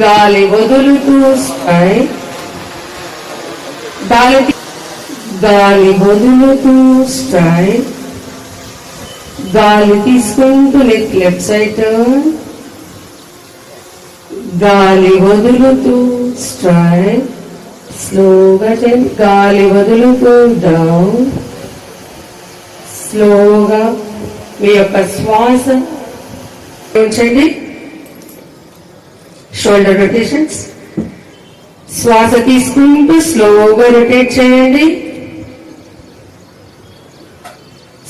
గాలి వదులుతూ స్ట్రైక్ గాలి గాలి వదులుతూ స్ట్రైక్ గాలి తీసుకుంటూ నెక్ లెఫ్ట్ సైడ్. టర్న్ గాలి వదులుతూ స్ట్రై స్లోగా చేయండి గాలి వదులుతూ డౌన్ స్లోగా మీ యొక్క శ్వాస. ఉంచండి షోల్డర్ రొటేషన్స్ శ్వాస తీసుకుంటూ స్లోగా రొటేట్ చేయండి.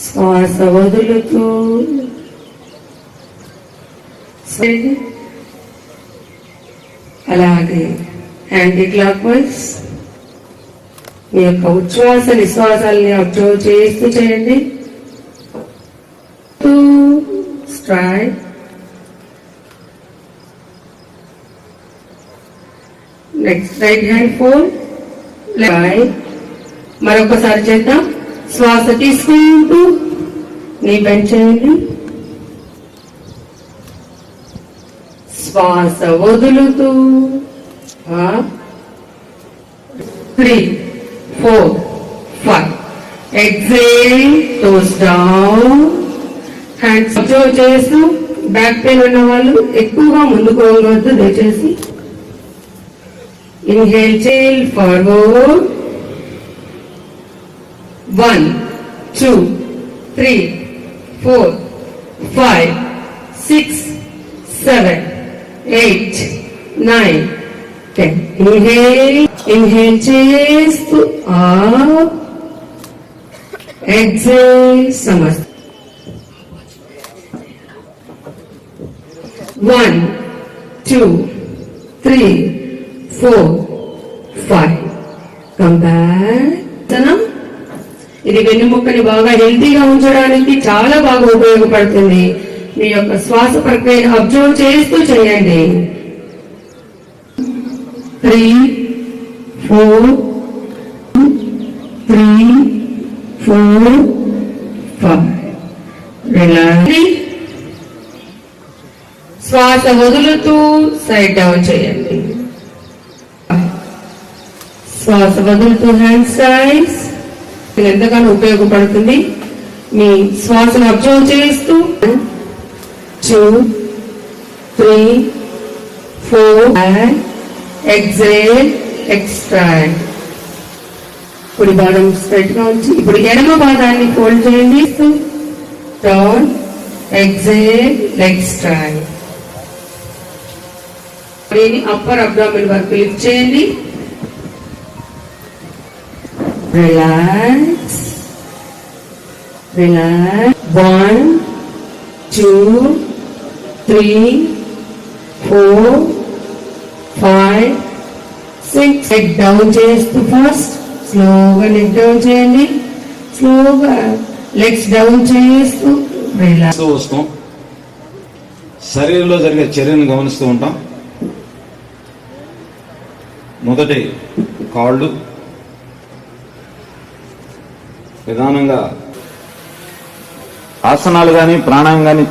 శ్వాస వదులుతూ. అలాగే యాంటీ క్లాక్ వైజ్ మీ యొక్క ఉచ్ఛ్వాస నిశ్వాసాలని అబ్జర్వ్ చేస్తూ చేయండి. Strike next right hand four మరొకసారి చేద్దాం. శ్వాస తీసుకుంటూ నీ పెంచేయండి శ్వాస వదులుతూ. Three four five exhale toes down hands observe చేస్తూ. బ్యాక్ పెయిన్ ఉన్న వాళ్ళు ఎక్కువగా ముందుకోవద్దు దయచేసి. Inhale tail forward. One, two, three, four, five, six, seven, eight, nine, ten. Inhale. Inhale chest up. Exhale samasthiti. One, two, three, four five come back ఇది వెన్నుముక్కని బాగా హెల్తీగా ఉంచడానికి చాలా బాగా ఉపయోగపడుతుంది. మీ యొక్క శ్వాస ప్రక్రియను అబ్జర్వ్ చేస్తూ చేయండి. Three four three four five relax శ్వాస వదులుతూ సైడ్ డౌన్ చేయండి. శ్వాస వదులుతూ హ్యాండ్ సైడ్స్ ఇది ఎంతగానో ఉపయోగపడుతుంది. మీ శ్వాసను అబ్జర్వ్ చేస్తూ two three four exhale extract. కుడి పాదం స్ట్రైట్గా ఉంచి ఇప్పుడు ఎడమ పాదాన్ని ఫోల్డ్ చేయండి. Turn exhale leg upper abdomen వరకు లిఫ్ట్ చేయండి. Relax relax one two three four five six neck down చేస్తూ ఫస్ట్ స్లోగా నెక్ డౌన్ చేయండి. స్లోగా లెగ్స్ డౌన్ చేస్తూ రిలాక్స్ వస్తాం శరీరంలో జరిగే చర్యను గమనిస్తూ ఉంటాం. మొదటి కాళ్ళు నిదానంగా ఆసనాలు కానీ ప్రాణాయం కానీ